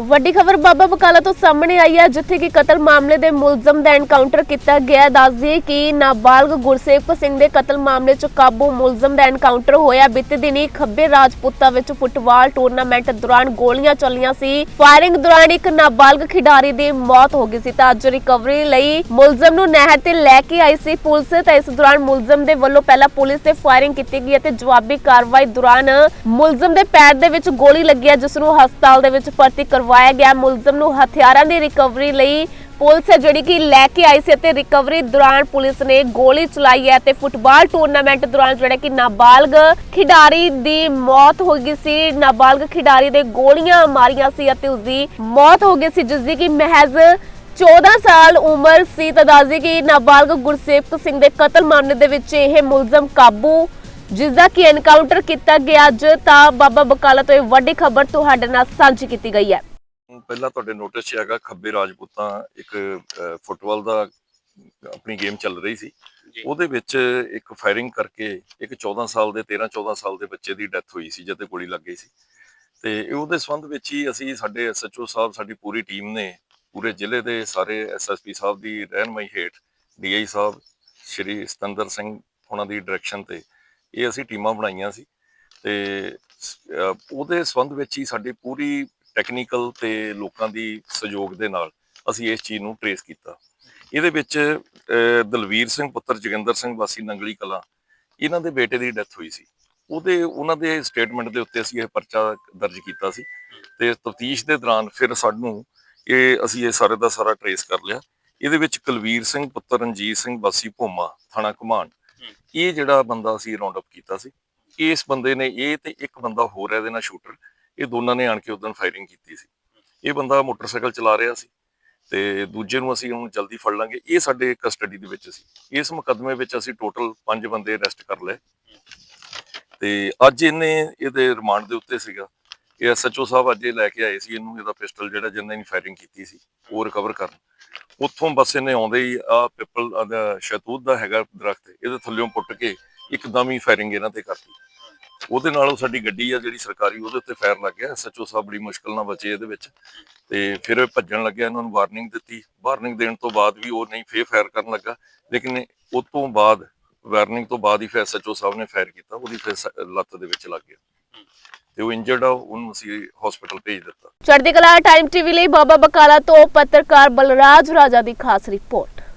ਵੱਡੀ ਖਬਰ ਬਾਬਾ ਬਕਾਲਾ ਤੋਂ ਸਾਹਮਣੇ ਆਈ ਹੈ, ਜਿੱਥੇ ਕਿ ਕਤਲ ਮਾਮਲੇ ਦੇ ਮੁਲਜ਼ਮ ਦਾ ਐਨਕਾਊਂਟਰ ਕੀਤਾ ਗਿਆ। ਹੈ। ਕਿ ਨਾਬਾਲਗ ਗੁਰਸੇਵਕ ਸਿੰਘ ਦੇ ਕਤਲ ਮਾਮਲੇ 'ਚ ਕਾਬੂ ਮੁਲਜ਼ਮ ਦਾ ਐਨਕਾਊਂਟਰ ਹੋਇਆ। ਬੀਤੇ ਦਿਨੀ ਖੱਬੇ ਰਾਜਪੂਤਾ ਵਿੱਚ ਫੁੱਟਬਾਲ ਟੂਰਨਾਮੈਂਟ ਦੌਰਾਨ ਗੋਲੀਆਂ ਚੱਲੀਆਂ ਸੀ। ਫਾਇਰਿੰਗ ਦੌਰਾਨ ਇੱਕ ਨਾਬਾਲਗ ਖਿਡਾਰੀ ਦੀ ਮੌਤ ਹੋ ਗਈ ਸੀ ਤਾਂ ਅੱਜ ਰਿਕਵਰੀ ਲਈ ਮੁਲਜ਼ਮ ਨੂੰ ਨਹਿਰ ਤੇ ਲੈ ਕੇ ਆਈ ਸੀ ਪੁਲਿਸ। ਤਾਂ ਇਸ ਦੌਰਾਨ ਮੁਲਜ਼ਮ ਦੇ ਵੱਲੋਂ ਪਹਿਲਾਂ ਪੁਲਿਸ ਤੇ ਫਾਇਰਿੰਗ ਕੀਤੀ ਗਈ ਅਤੇ ਜਵਾਬੀ ਕਾਰਵਾਈ ਦੌਰਾਨ ਮੁਲਜ਼ਮ ਦੇ ਪੈਰ ਦੇ ਵਿੱਚ ਗੋਲੀ ਲੱਗੀ ਹੈ, ਜਿਸ ਨੂੰ ਹਸਪਤਾਲ ਦੇ ਵਿੱਚ ਭਰਤੀ ਕਰਵਾਇਆ ਗਿਆ। ਮੁਲਜ਼ਮ ਨੂੰ ਹਥਿਆਰਾਂ ਦੀ ਰਿਕਵਰੀ ਲਈ ਪੁਲਿਸ ਹੈ ਜਿਹੜੀ ਕਿ ਲੈ ਕੇ ਆਈ ਸੀ ਅਤੇ ਰਿਕਵਰੀ ਦੌਰਾਨ ਪੁਲਿਸ ਨੇ ਗੋਲੀ ਚਲਾਈ ਹੈ ਤੇ ਫੁੱਟਬਾਲ ਟੂਰਨਾਮੈਂਟ ਦੌਰਾਨ ਜਿਹੜਾ ਕਿ ਨਾਬਾਲਗ ਖਿਡਾਰੀ ਦੀ ਮੌਤ ਹੋ ਗਈ ਸੀ। ਨਾਬਾਲਗ ਖਿਡਾਰੀ ਦੇ ਗੋਲੀਆਂ ਮਾਰੀਆਂ ਸੀ ਅਤੇ ਉਸ ਦੀ ਮੌਤ ਹੋ ਗਈ ਸੀ ਜਿਸ ਦੀ ਕਿ ਮਹਿਜ਼ 14 ਸਾਲ ਉਮਰ ਸੀ। ਤਾਂ ਦੱਸਦੀ ਕਿ ਨਾਬਾਲਗ ਗੁਰਸੇਵਕ ਸਿੰਘ ਦੇ ਕਤਲ ਮਾਮਲੇ ਦੇ ਵਿੱਚ ਇਹ ਮੁਲਜ਼ਮ ਕਾਬੂ ਜਿਸ ਦਾ ਕਿ ਐਨਕਾਊਂਟਰ ਕੀਤਾ ਗਿਆ ਅੱਜ, ਤਾਂ ਬਾਬਾ ਬਕਾਲਾ ਤੋਂ ਇਹ ਵੱਡੀ ਖਬਰ ਤੁਹਾਡੇ ਨਾਲ ਸਾਂਝੀ ਕੀਤੀ ਗਈ ਹੈ। ਪਹਿਲਾਂ ਤੁਹਾਡੇ ਨੋਟਿਸ 'ਚ ਹੈਗਾ ਖੱਬੇ ਰਾਜਪੂਤਾਂ ਇੱਕ ਫੁੱਟਬਾਲ ਦਾ ਆਪਣੀ ਗੇਮ ਚੱਲ ਰਹੀ ਸੀ। ਉਹਦੇ ਵਿੱਚ ਇੱਕ ਫਾਇਰਿੰਗ ਕਰਕੇ ਇੱਕ 14 ਸਾਲ ਦੇ 13 14 ਸਾਲ ਦੇ ਬੱਚੇ ਦੀ ਡੈਥ ਹੋਈ ਸੀ ਜਦ ਗੋਲੀ ਲੱਗ ਗਈ ਸੀ। ਤੇ ਉਹਦੇ ਸੰਬੰਧ ਵਿੱਚ ਹੀ ਅਸੀਂ ਸਾਡੇ ਐਸਐਚਓ ਸਾਹਿਬ ਸਾਡੀ ਪੂਰੀ ਟੀਮ ਨੇ ਪੂਰੇ ਜ਼ਿਲ੍ਹੇ ਦੇ ਸਾਰੇ ਐਸਐਸਪੀ ਸਾਹਿਬ ਦੀ ਰਹਿਨਮਾਈ ਹੇਠ ਡੀਆਈ ਸਾਹਿਬ ਸ਼੍ਰੀ ਸਤੰਦਰ ਸਿੰਘ ਉਹਨਾਂ ਦੀ ਡਾਇਰੈਕਸ਼ਨ ਤੇ ਇਹ ਅਸੀਂ ਟੀਮਾਂ ਬਣਾਈਆਂ ਸੀ। ਤੇ ਉਹਦੇ ਸੰਬੰਧ ਵਿੱਚ ਹੀ ਸਾਡੀ ਪੂਰੀ ਟੈਕਨੀਕਲ ਤੇ ਲੋਕਾਂ ਦੀ ਸਹਿਯੋਗ ਦੇ ਨਾਲ ਅਸੀਂ ਇਸ ਚੀਜ਼ ਨੂੰ ਟਰੇਸ ਕੀਤਾ। ਇਹਦੇ ਵਿੱਚ ਦਲਵੀਰ ਸਿੰਘ ਪੁੱਤਰ, ਜੋਗਿੰਦਰ ਸਿੰਘ ਵਾਸੀ ਨੰਗਲੀ ਕਲਾਂ, ਇਹਨਾਂ ਦੇ ਬੇਟੇ ਦੀ ਡੈਥ ਹੋਈ ਸੀ। ਉਹਦੇ, ਉਹਨਾਂ ਦੇ ਸਟੇਟਮੈਂਟ ਦੇ ਉੱਤੇ ਅਸੀਂ ਇਹ ਪਰਚਾ ਦਰਜ ਕੀਤਾ ਸੀ ਤੇ ਤਫਤੀਸ਼ ਦੇ ਦੌਰਾਨ ਫਿਰ ਸਾਨੂੰ ਇਹ ਅਸੀਂ ਇਹ ਸਾਰੇ ਦਾ ਸਾਰਾ ਟਰੇਸ ਕਰ ਲਿਆ। ਇਹਦੇ ਵਿੱਚ ਕੁਲਵੀਰ ਸਿੰਘ ਪੁੱਤਰ, ਰਣਜੀਤ ਸਿੰਘ ਵਾਸੀ ਭੋਮਾ, ਥਾਣਾ ਘਮਾਨ ਇਹ ਜਿਹੜਾ ਬੰਦਾ ਅਸੀਂ ਰਾਉਂਡ ਅਪ ਕੀਤਾ ਸੀ, ਇਸ ਬੰਦੇ ਨੇ ਇਹ ਤੇ ਇੱਕ ਬੰਦਾ ਹੋਰ ਹੈ, ਇਹਦੇ ਨਾਲ ਸ਼ੂਟਰ ਇਹ ਦੋਨਾਂ ਨੇ ਆਣ ਕੇ ਉਦੋਂ ਫਾਇਰਿੰਗ ਕੀਤੀ ਸੀ। ਇਹ ਬੰਦਾ ਮੋਟਰਸਾਈਕਲ ਚਲਾ ਰਿਹਾ ਸੀ ਤੇ ਦੂਜੇ ਨੂੰ ਅਸੀਂ ਹੁਣ ਜਲਦੀ ਫੜ ਲਾਂਗੇ। ਇਹ ਸਾਡੇ ਕਸਟਡੀ ਦੇ ਵਿੱਚ ਸੀ। ਇਸ ਮੁਕੱਦਮੇ ਵਿੱਚ ਅਸੀਂ ਟੋਟਲ 5 ਬੰਦੇ ਅਰੈਸਟ ਕਰ ਲਏ। ਤੇ ਅੱਜ ਇਹਨੇ ਇਹਦੇ ਰਿਮਾਂਡ ਦੇ ਉੱਤੇ ਸੀਗਾ। ਇਹ ਐਸਐਚਓ ਸਾਹਿਬ ਅੱਜ ਇਹ ਲੈ ਕੇ ਆਏ ਸੀ। ਇਹਨੂੰ ਇਹਦਾ ਪਿਸਟਲ ਜਿਹੜਾ ਜਿੰਨੇ ਨੇ ਫਾਇਰਿੰਗ ਕੀਤੀ ਸੀ, ਉਹ ਰਿਕਵਰ ਕਰਨ। ਉੱਥੋਂ ਬਸ ਇਹਨੇ ਆਉਂਦੇ ਹੀ ਆ ਪਿੱਪਲ ਦਾ ਸ਼ਤੂਤ ਦਾ ਹੈਗਾ ਦਰਖਤ, ਇਹਦੇ ਥੱਲੇੋਂ ਪੁੱਟ ਕੇ ਇੱਕਦਮ ਹੀ ਫਾਇਰਿੰਗ ਇਹਨਾਂ ਤੇ ਕਰਤੀ। ਉਹਦੇ ਨਾਲ ਉਹ ਸਾਡੀ ਗੱਡੀ ਆ ਜਿਹੜੀ ਸਰਕਾਰੀ ਉਹਦੇ ਉੱਤੇ ਫਾਇਰ ਲੱਗ ਗਿਆ। ਐਸਐਚਓ ਸਾਹਿਬ ਬੜੀ ਮੁਸ਼ਕਲ ਨਾਲ ਬਚੇ ਇਹਦੇ ਵਿੱਚ। ਤੇ ਫਿਰ ਇਹ ਭੱਜਣ ਲੱਗਿਆ ਇਹਨਾਂ ਨੂੰ ਵਾਰਨਿੰਗ ਦਿੱਤੀ। ਵਾਰਨਿੰਗ ਦੇਣ ਤੋਂ ਬਾਅਦ ਵੀ ਉਹ ਨਹੀਂ ਫੇਰ ਫਾਇਰ ਕਰਨ ਲੱਗਾ। ਲੇਕਿਨ ਉਹ ਤੋਂ ਬਾਅਦ, ਵਾਰਨਿੰਗ ਤੋਂ ਬਾਅਦ ਹੀ ਫਿਰ ਐਸਐਚਓ ਸਾਹਿਬ ਨੇ ਫਾਇਰ ਕੀਤਾ। ਉਹਦੀ ਫਿਰ ਲੱਤ ਦੇ ਵਿੱਚ ਲੱਗ ਗਿਆ। ਤੇ ਉਹ ਇੰਜਰਡ ਆ, ਉਹਨੂੰ ਅਸੀਂ ਹਸਪੀਟਲ ਭੇਜ ਦਿੱਤਾ। ਚੜ੍ਹਦੀ ਕਲਾ ਟਾਈਮ ਟੀਵੀ ਲਈ ਬਾਬਾ ਬਕਾਲਾ ਤੋਂ ਪੱਤਰਕਾਰ ਬਲਰਾਜ ਰਾਜਾ ਦੀ ਖਾਸ ਰਿਪੋਰਟ।